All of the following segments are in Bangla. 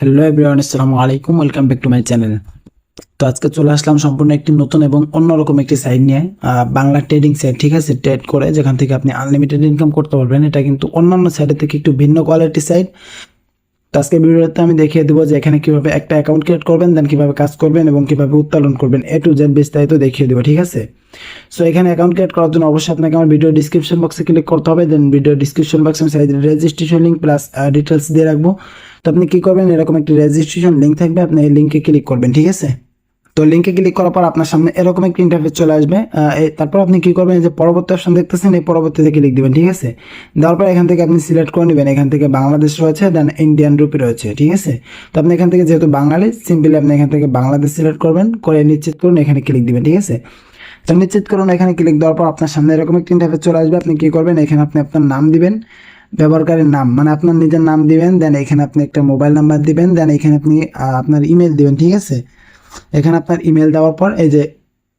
হ্যালো এভরিওয়ান আসসালামু আলাইকুম welcome back to my channel তো আজকে চলে আসলাম সম্পূর্ণ একটি নতুন এবং অন্যরকম একটি সাইট নিয়ে বাংলা ট্রেডিং সাইট ঠিক আছে? ট্রেড করে যেখান থেকে আপনি আনলিমিটেড ইনকাম করতে পারবেন। এটা কিন্তু অন্যান্য সাইটের থেকে একটু ভিন্ন কোয়ালিটি সাইট তো আজকে ভিডিওতে আমি দেখিয়ে দেবো যে এখানে কীভাবে একটা অ্যাকাউন্ট ক্রিয়েট করবেন দেন কীভাবে কাজ করবেন এবং কীভাবে উত্তোলন করবেন। এ টু জেড বিস্তারিত দেখিয়ে দেবো, ঠিক আছে? সো এখানে অ্যাকাউন্ট ক্রিয়েট করার জন্য অবশ্যই আপনাকে আমার ভিডিও ডিসক্রিপশন বক্সে ক্লিক করতে হবে দেন ভিডিও ডিসক্রিপশন বক্সে আমি সাইজের রেজিস্ট্রেশন লিঙ্ক প্লাস ডিটেলস দিয়ে রাখব। তো আপনি কি করবেন? এরকম একটি রেজিস্ট্রেশন লিঙ্ক থাকবে, আপনি এই লিঙ্কে ক্লিক করবেন, ঠিক আছে? তো লিঙ্কে ক্লিক করার পর আপনার সামনে এরকম একটি ইন্টারফেস চলে আসবে। তারপর আপনি কি করবেন যে পরবর্তী অপশন দেখতেছেন, এই পরবর্তীতে ক্লিক দিবেন, ঠিক আছে? দেওয়ার পর এখান থেকে আপনি সিলেক্ট করে নেবেন। এখান থেকে বাংলাদেশ রয়েছে দেন ইন্ডিয়ান রুপি রয়েছে, ঠিক আছে? তো আপনি এখান থেকে যেহেতু বাঙালি সিম্পলি আপনি এখান থেকে বাংলাদেশ সিলেক্ট করবেন, করে নিশ্চিত করুন, এখানে ক্লিক দিবেন, ঠিক আছে? তো নিশ্চিত করুন, এখানে ক্লিক দেওয়ার পর আপনার সামনে এরকম একটি ইন্টারফেস চলে আসবে। আপনি কি করবেন, এখানে আপনি আপনার নাম দিবেন, ব্যবহারকারীর নাম মানে আপনার নিজের নাম দিবেন দেন এখানে আপনি একটা মোবাইল নাম্বার দিবেন দেন এখানে আপনি আপনার ইমেল দিবেন, ঠিক আছে? এখানে আপনার ইমেল দেওয়ার পর এই যে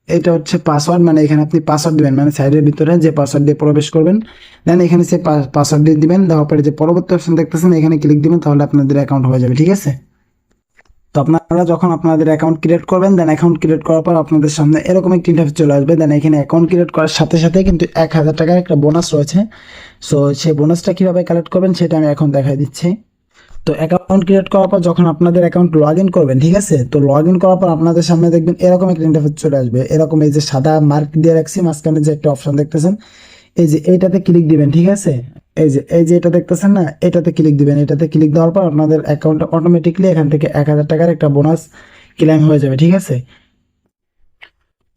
এটা হচ্ছে পাসওয়ার্ড মানে এখানে আপনি পাসওয়ার্ড দেবেন মানে সাইডের ভিতরে যে পাসওয়ার্ড দিয়ে প্রবেশ করবেন দেন এখানে সে পাসওয়ার্ড দিয়ে দিবেন, দেওয়ার পরে যে পরবর্তী অপশন দেখতেছেন, এখানে ক্লিক দিবেন, তাহলে আপনাদের অ্যাকাউন্ট হয়ে যাবে, ঠিক আছে? তো আপনারা যখন আপনাদের অ্যাকাউন্ট ক্রিয়েট করবেন দেন অ্যাকাউন্ট ক্রিয়েট করার পর আপনাদের সামনে এরকম একটি ইন্টারফেস চলে আসবে দেন এখানে অ্যাকাউন্ট ক্রিয়েট করার সাথে সাথে কিন্তু এক হাজার টাকার একটা বোনাস রয়েছে। সো সেই বোনাসটা কীভাবে কালেক্ট করবেন, সেটা আমি এখন দেখাই দিচ্ছি। তো অ্যাকাউন্ট ক্রিয়েট করার পর যখন আপনাদের অ্যাকাউন্ট লগ ইন করবেন, ঠিক আছে? তো লগ ইন করার পর আপনাদের সামনে দেখবেন এরকম একটা ইন্টারফেস চলে আসবে। এরকম এই যে সাদা মার্ক দিয়ে রাখছি, মাঝখানে যে একটা অপশন দেখতেছেন, এই যে এইটাতে ক্লিক দিবেন, ঠিক আছে? এই যে এই যে এটা দেখতেছেন না, এটাতে ক্লিক দিবেন। এটাতে ক্লিক দেওয়ার পর আপনাদের অ্যাকাউন্টে অটোমেটিকলি এখান থেকে এক হাজার টাকার একটা বোনাস ক্লেম হয়ে যাবে, ঠিক আছে?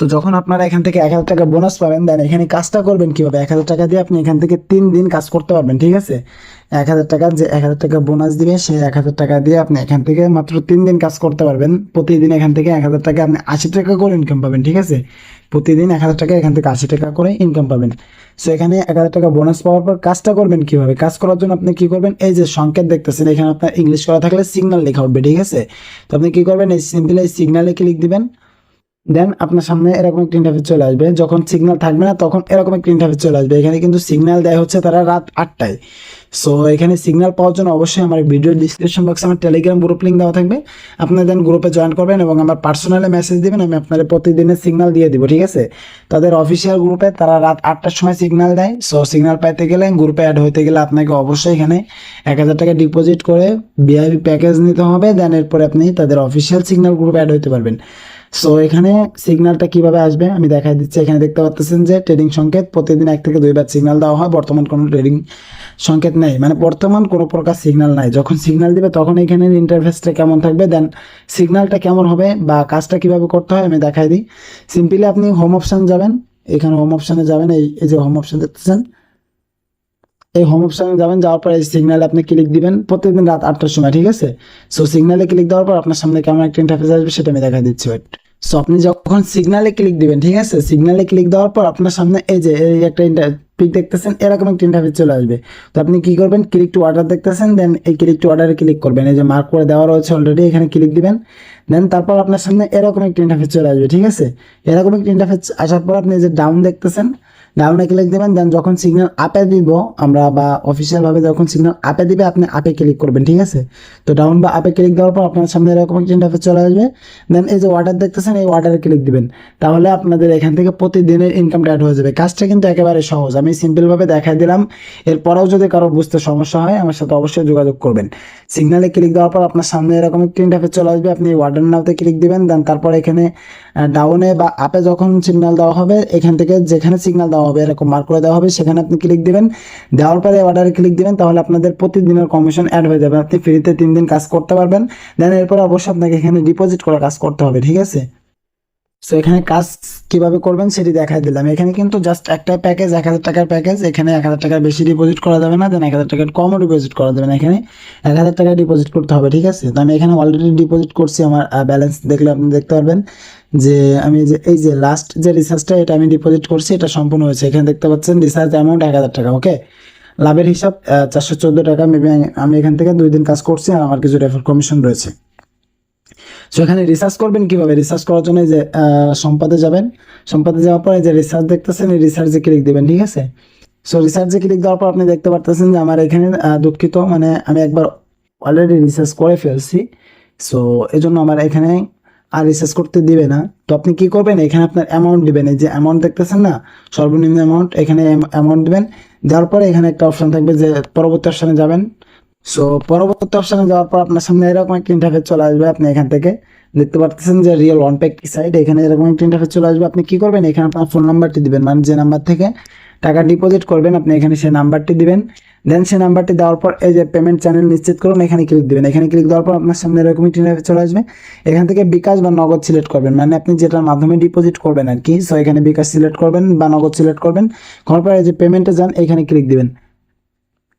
তো যখন আপনারা এখান থেকে এক হাজার টাকা বোনাস পাবেন দেন এখানে কাজটা করবেন কীভাবে? এক হাজার টাকা দিয়ে আপনি এখান থেকে তিন দিন কাজ করতে পারবেন, ঠিক আছে? এক হাজার টাকা যে এক হাজার টাকা বোনাস দিবে সেই এক হাজার টাকা দিয়ে আপনি এখান থেকে মাত্র তিন দিন কাজ করতে পারবেন। প্রতিদিন এখান থেকে এক হাজার টাকা আপনি আশি টাকা করে ইনকাম পাবেন, ঠিক আছে? প্রতিদিন এক হাজার টাকা এখান থেকে আশি টাকা করে ইনকাম পাবেন। সো এখানে এক হাজার টাকা বোনাস পাওয়ার পর কাজটা করবেন কীভাবে? কাজ করার জন্য আপনি কি করবেন? এই যে সংকেত দেখতেছেন, এখানে আপনার ইংলিশ করা থাকলে সিগনাল লেখা উঠবে, ঠিক আছে? তো আপনি কি করবেন? এই সিম্পল এই সিগনালে ক্লিক দিবেন। দেন আপনার সামনে এরকম একটা ইন্টারফেস চলে আসবে। যখন সিগন্যাল থাকবে না, তখন এরকম একটা ইন্টারফেস চলে আসবে। এখানে কিন্তু সিগন্যাল দেয় হচ্ছে তারা রাত আটটায়। সো এখানে সিগন্যাল পাওয়ার জন্য অবশ্যই আমার ভিডিও ডিসক্রিপশন বক্সে আমার টেলিগ্রাম গ্রুপ লিঙ্ক দেওয়া থাকবে। আপনারা দেন গ্রুপে জয়েন করবেন এবং আমার পার্সোনালে মেসেজ দিবেন, আমি আপনাদের প্রতিদিনের সিগন্যাল দিয়ে দিব, ঠিক আছে? তাদের অফিসিয়াল গ্রুপে তারা রাত আটটার সময় সিগন্যাল দেয়। সো সিগন্যাল পাইতে গেলে গ্রুপে অ্যাড হতে গেলে আপনাকে অবশ্যই এখানে এক হাজার টাকা ডিপোজিট করে বিআইপি প্যাকেজ নিতে হবে। দেন এরপরে আপনি তাদের অফিসিয়াল সিগন্যাল গ্রুপে অ্যাড হতে পারবেন। সো এখানে সিগন্যালটা কীভাবে আসবে? আমি দেখাই দিচ্ছি। এখানে দেখতে পাচ্ছেন যে ট্রেডিং সংকেত প্রতিদিন এক থেকে দুইবার সিগন্যাল দেওয়া হয়। বর্তমান কোনো ট্রেডিং সংকেত নেই। মানে বর্তমান কোনো প্রকার সিগন্যাল নাই। যখন সিগন্যাল দিবে, তখন এখানে ইন্টারফেসটা কেমন থাকবে? দেন সিগন্যালটা কেমন হবে বা কাজটা কীভাবে করতে হয়, আমি দেখাই দিই। সিম্পলি আপনি হোম অপশান যাবেন। এখানে হোম অপশানে যাবেন। এই এই যে হোম অপশান দেখতেছেন? এই হোম অপশানে যাবেন। যাওয়ার পর এই সিগন্যালে আপনি ক্লিক দিবেন প্রতিদিন রাত আটটার সময়, ঠিক আছে? সো সিগন্যালে ক্লিক দেওয়ার পর আপনার সামনে কেমন একটা ইন্টারফেস আসবে, সেটা আমি দেখাই দিচ্ছি। ওয়েট সো আপনি যখন সিগনালে ক্লিক দিবেন, ঠিক আছে? সিগনালে ক্লিক দেওয়ার পর আপনার সামনে এই যে, এই একটা ইন্টার পিক দেখতেছেন, এরকম একটা ইন্টারফেস চলে আসবে। তো আপনি কি করবেন? ক্লিক টু অর্ডার দেখতেছেন দেন এই ক্লিক টু অর্ডারে ক্লিক করবেন। এই যে মার্ক করে দেওয়া রয়েছে অলরেডি এখানে ক্লিক দিবেন। দেন তারপর আপনার সামনে এরকম একটা ইন্টারফেস চলে আসবে, ঠিক আছে? এরকম একটা ইন্টারফেস আসার পর আপনি যে ডাউন দেখতেছেন ডাউনে ক্লিক দেবেন দেন যখন সিগন্যাল আপে দিব, আমরা বা অফিসিয়াল ভাবে যখন সিগন্যাল আপে দিবে, আপনি আপে ক্লিক করবেন, ঠিক আছে? তো ডাউন বা আপে ক্লিক দেওয়ার পর আপনার সামনে এরকম একটা ইন্টারফেস চলে আসবে। দেন এই যে অর্ডার দেখতেছেন, এই অর্ডারে ক্লিক দিবেন। তাহলে আপনাদের এখান থেকে প্রতিদিনের ইনকামটা অ্যাড হয়ে যাবে। কাজটা কিন্তু একেবারে সহজ। আমি সিম্পল ভাবে দেখাই দিলাম। এরপরেও যদি কারও বুঝতে সমস্যা হয়, আমার সাথে অবশ্যই যোগাযোগ করবেন। সিগন্যালে ক্লিক দেওয়ার পর আপনার সামনে এরকম একটা ইন্টারফেস চলে আসবে। আপনি অর্ডার নাওতে ক্লিক দিবেন দেন তারপর এখানে ডাউনে বা আপে যখন সিগন্যাল দেওয়া হবে, এখান থেকে যেখানে সিগন্যাল দেওয়া হবে, এরকম মার্ক করে দেওয়া হবে। সেখানে আপনি ক্লিক দেবেন। দেওয়ার পরে অর্ডারে ক্লিক দেবেন, তাহলে আপনাদের প্রতিদিনের কমিশন অ্যাড হয়ে যাবে। আপনি ফ্রিতে তিন দিন কাজ করতে পারবেন। দেন এরপর অবশ্যই আপনাকে এখানে ডিপোজিট করে কাজ করতে হবে, ঠিক আছে? সো এখানে কাজ কীভাবে করবেন সেটি দেখাই দিলাম। এখানে কিন্তু জাস্ট একটা প্যাকেজ এক হাজার টাকার প্যাকেজ এখানে এক হাজার টাকার বেশি ডিপোজিট করা যাবে না দেন এক হাজার টাকার কমও ডিপোজিট করা যাবে না। এখানে এক হাজার টাকা ডিপোজিট করতে হবে, ঠিক আছে? তো আমি এখানে অলরেডি ডিপোজিট করছি আমার ব্যালেন্স দেখলে আপনি দেখতে পারবেন যে আমি যে, এই যে লাস্ট যে রিসার্চটা এটা আমি ডিপোজিট করছি, এটা সম্পূর্ণ হয়েছে। এখানে দেখতে পাচ্ছেন রিসার্চ অ্যামাউন্ট এক হাজার টাকা ওকে লাভের হিসাব চারশো চোদ্দ টাকা মেবি আমি এখান থেকে দুই দিন কাজ করছি আর আমার কিছু রেফার কমিশন রয়েছে। সো এখানে রিসার্চ করবেন কীভাবে? রিসার্চ করার জন্য যে সম্পাদে যাবেন। সম্পাদে যাওয়ার পরে যে রিসার্চ দেখতেছেন, এই রিসার্চে ক্লিক দিবেন, ঠিক আছে? সো রিসার্চে ক্লিক দেওয়ার পর আপনি দেখতে পারতেছেন যে আমার এখানে দুঃখিত মানে আমি একবার অলরেডি রিসার্চ করে ফেলছি। সো এই জন্য আমার এখানে আর রিসার্চ করতে দিবে না। তো আপনি কি করবেন? এখানে আপনার অ্যামাউন্ট দিবেন। এই যে অ্যামাউন্ট দেখতেছেন না? সর্বনিম্ন অ্যামাউন্ট এখানে অ্যামাউন্ট দিবেন। দেওয়ার পরে এখানে একটা অপশন থাকবে যে পরবর্তী অপশনে যাবেন। সো পরবর্তী অপশনে যাওয়ার পর আপনার সামনে এরকম একটা ইন্টারফেস চলে আসবে আপনি এখান থেকে। দেখতে পাচ্ছেন যে রিয়েল ওয়ান প্যাক সাইড এখানে এরকম একটা ইন্টারফেস চলে আসবে। আপনি কি করবেন? এখানে আপনার ফোন নাম্বারটি দিবেন মানে যে নাম্বার থেকে টাকা ডিপোজিট করবেন, আপনি এখানে সেই নাম্বারটি দিবেন। দেন সেই নাম্বারটি দেওয়ার পর এই যে পেমেন্ট চ্যানেল নিশ্চিত করুন, এখানে ক্লিক দিবেন। এখানে ক্লিক দেওয়ার পর আপনার সামনে এরকম একটা ইন্টারফেস চলে আসবে। এখান থেকে বিকাশ বা নগদ সিলেক্ট করবেন মানে আপনি যেটার মাধ্যমে ডিপোজিট করবেন আর কি। সো এখানে বিকাশ সিলেক্ট করবেন বা নগদ সিলেক্ট করবেন। করার পর এই যে পেমেন্টে যান, এখানে ক্লিক দিবেন।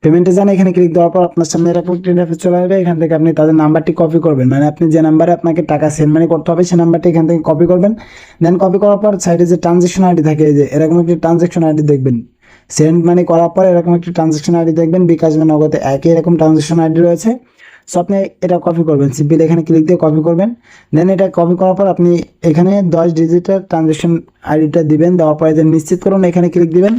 পেমেন্টে যান এখানে ক্লিক দেওয়ার পর আপনার সামনে এরকম একটা ইন্টারফেস চলে আসবে। এখান থেকে আপনি তাদের নাম্বারটি কপি করবেন। মানে আপনি যে নাম্বারে আপনাকে টাকা সেন্ড মানি করতে হবে, সেই নাম্বারটি এখান থেকে কপি করবেন। দেন কপি করার পর সাইডে যে ট্রানজেকশন আইডি থাকে যে এরকম একটি ট্রানজেকশন আইডি দেখবেন। সেন্ড মানি করার পর এরকম একটি ট্রানজেকশন আইডি দেখবেন। বিকাশ নগদে একই এরকম ট্রানজেকশন আইডি রয়েছে। সো আপনি এটা কপি করবেন। সিম্পল এখানে ক্লিক দিয়ে কপি করবেন। দেন এটা কপি করার পর আপনি এখানে দশ ডিজিটের ট্রানজেকশন আইডিটা দিবেন। দেওয়ার পরে নিশ্চিত করুন, এখানে ক্লিক দিবেন।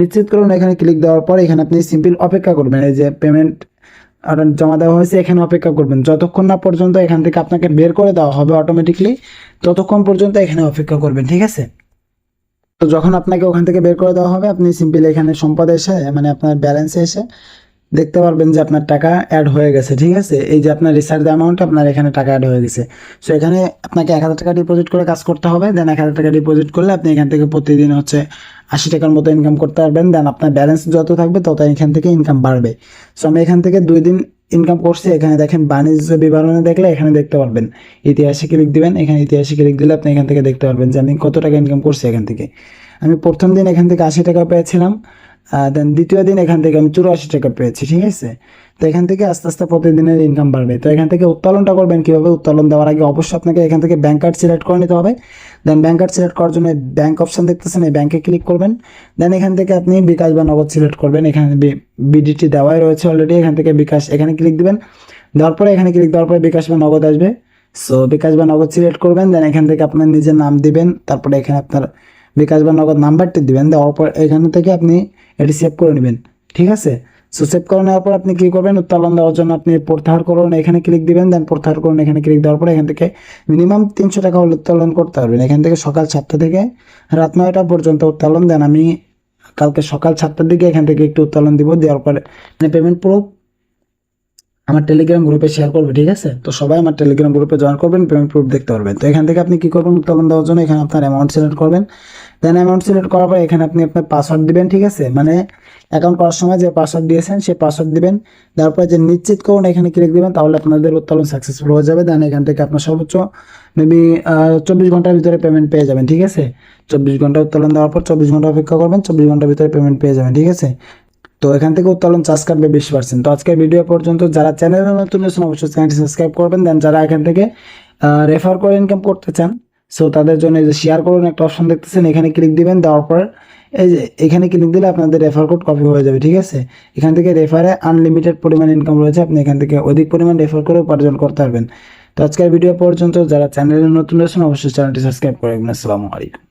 নিশ্চিত করুন, এখানে ক্লিক দেওয়ার পর এখানে আপনি সিম্পল অপেক্ষা করবেন। এই যে পেমেন্ট জমা দেওয়া হয়েছে, এখানে অপেক্ষা করবেন। যতক্ষণ না পর্যন্ত এখান থেকে আপনাকে বের করে দেওয়া হবে অটোমেটিকলি ততক্ষণ পর্যন্ত এখানে অপেক্ষা করবেন, ঠিক আছে? তো যখন আপনাকে ওখান থেকে বের করে দেওয়া হবে, আপনি সিম্পল এখানে সম্পদে এসে মানে আপনার ব্যালেন্সে এসে দেখতে পারবেন যে আপনার টাকা অ্যাড হয়ে গেছে, ঠিক আছে? এই যে আপনার রিসার্চ অ্যামাউন্ট আপনার এখানে টাকা অ্যাড হয়ে গেছে। সো এখানে আপনাকে এক হাজার টাকা ডিপোজিট করে কাজ করতে হবে দেন এক হাজার টাকা ডিপোজিট করলে আপনি এখান থেকে প্রতিদিন হচ্ছে আশি টাকার মতো ইনকাম করতে পারবেন দেন আপনার ব্যালেন্স যত থাকবে তত এখান থেকে ইনকাম বাড়বে। সো আমি এখান থেকে দুই দিন ইনকাম করছি, এখানে দেখেন বাণিজ্য বিবরণে দেখলে এখানে দেখতে পারবেন। ইতিহাসে ক্লিক দিবেন? এখানে ইতিহাসে ক্লিক দিলে আপনি এখান থেকে দেখতে পারবেন যে আমি কত টাকা ইনকাম করছি এখান থেকে। আমি প্রথম দিন এখান থেকে আশি টাকা পেয়েছিলাম। দেন দ্বিতীয় দিন এখান থেকে আমি চুরাশি টাকা পেয়েছি, ঠিক আছে? তো এখান থেকে আস্তে আস্তে প্রতিদিনের ইনকাম বাড়বে। তো এখান থেকে উত্তোলনটা করবেন কীভাবে? উত্তোলন দেওয়ার আগে অবশ্যই আপনাকে এখান থেকে ব্যাঙ্ক কার্ড সিলেক্ট করে নিতে হবে। দেন ব্যাঙ্ক কার্ড সিলেক্ট করার জন্য ব্যাঙ্ক অপশন দেখতেছেন, এই ব্যাঙ্কে ক্লিক করবেন। দেন এখান থেকে আপনি বিকাশ বা নগদ সিলেক্ট করবেন। এখানে বিডিটি দেওয়াই রয়েছে অলরেডি এখান থেকে বিকাশ, এখানে ক্লিক দিবেন। দেওয়ার পরে এখানে ক্লিক দেওয়ার পরে বিকাশ বা নগদ আসবে। সো বিকাশ বা নগদ সিলেক্ট করবেন। দেন এখান থেকে আপনার নিজের নাম দিবেন। তারপরে এখানে আপনার বিকাশ বা নগদ নাম্বারটি দিবেন, দেওয়ার পর এখান থেকে আপনি এটি সেভ করে নেবেন। ঠিক আছে? সো সেভ করে নেওয়ার পর আপনি কী করবেন? উত্তোলন দেওয়ার জন্য আপনি প্রত্যাহার করুন, এখানে ক্লিক দিবেন দেন প্রত্যাহার করুন, এখানে ক্লিক দেওয়ার পর এখান থেকে মিনিমাম তিনশো টাকা হলে উত্তোলন করতে পারবেন। এখান থেকে সকাল সাতটা থেকে রাত নয়টা পর্যন্ত উত্তোলন দেন আমি কালকে সকাল সাতটার দিকে এখান থেকে একটু উত্তোলন দিব, দেওয়ার পরে মানে পেমেন্ট প্রুফ আমার টেলিগ্রাম গ্রুপে শেয়ার করবে, ঠিক আছে? তো সবাই আমার টেলিগ্রাম গ্রুপে জয়েন করবেন পেমেন্ট প্রুফ দেখতে পারবেন। তো এখান থেকে আপনি কী করবেন? উত্তোলন দেওয়ার জন্য এখানে আপনার অ্যামাউন্ট সিলেক্ট করবেন। দেন অ্যামাউন্ট সিলেক্ট করার পর এখানে আপনি আপনার পাসওয়ার্ড দিবেন, ঠিক আছে? মানে অ্যাকাউন্ট করার সময় যে পাসওয়ার্ড দিয়েছেন, সেই পাসওয়ার্ড দিবেন। তারপর যে নিশ্চিত করুন এখানে ক্লিক দিবেন, তাহলে আপনাদের উত্তোলন সাকসেসফুল হয়ে যাবে। দেন এখান থেকে আপনার সর্বোচ্চ মেবি চব্বিশ ঘণ্টার ভিতরে পেমেন্ট পেয়ে যাবেন, ঠিক আছে? চব্বিশ ঘণ্টা উত্তোলন দেওয়ার পর চব্বিশ ঘণ্টা অপেক্ষা করবেন, চব্বিশ ঘণ্টার ভিতরে পেমেন্ট পেয়ে যাবেন, ঠিক আছে? তো এখান থেকে উত্তোলন চার্জ কাটবে বিশ পার্সেন্ট তো আজকের ভিডিও পর্যন্ত যারা চ্যানেলে নতুন আছেন অবশ্যই চ্যানেলটি সাবস্ক্রাইব করবেন। দেন যারা এখান থেকে রেফার করে ইনকাম করতে চান সো তাদের জন্য এই যে শেয়ার করুন একটা অপশন দেখতেছেন, এখানে ক্লিক দিবেন, দেওয়ার পর এই যে এখানে ক্লিক দিলে আপনাদের রেফার কোড কপি হয়ে যাবে, ঠিক আছে? এখান থেকে রেফারে আনলিমিটেড পরিমাণ ইনকাম রয়েছে, আপনি এখান থেকে অধিক পরিমাণ রেফার করে উপার্জন করতে পারবেন। তো আজকের ভিডিও পর্যন্ত যারা চ্যানেলে নতুন আছেন অবশ্যই চ্যানেলটি সাবস্ক্রাইব করে আসসালামু আলাইকুম।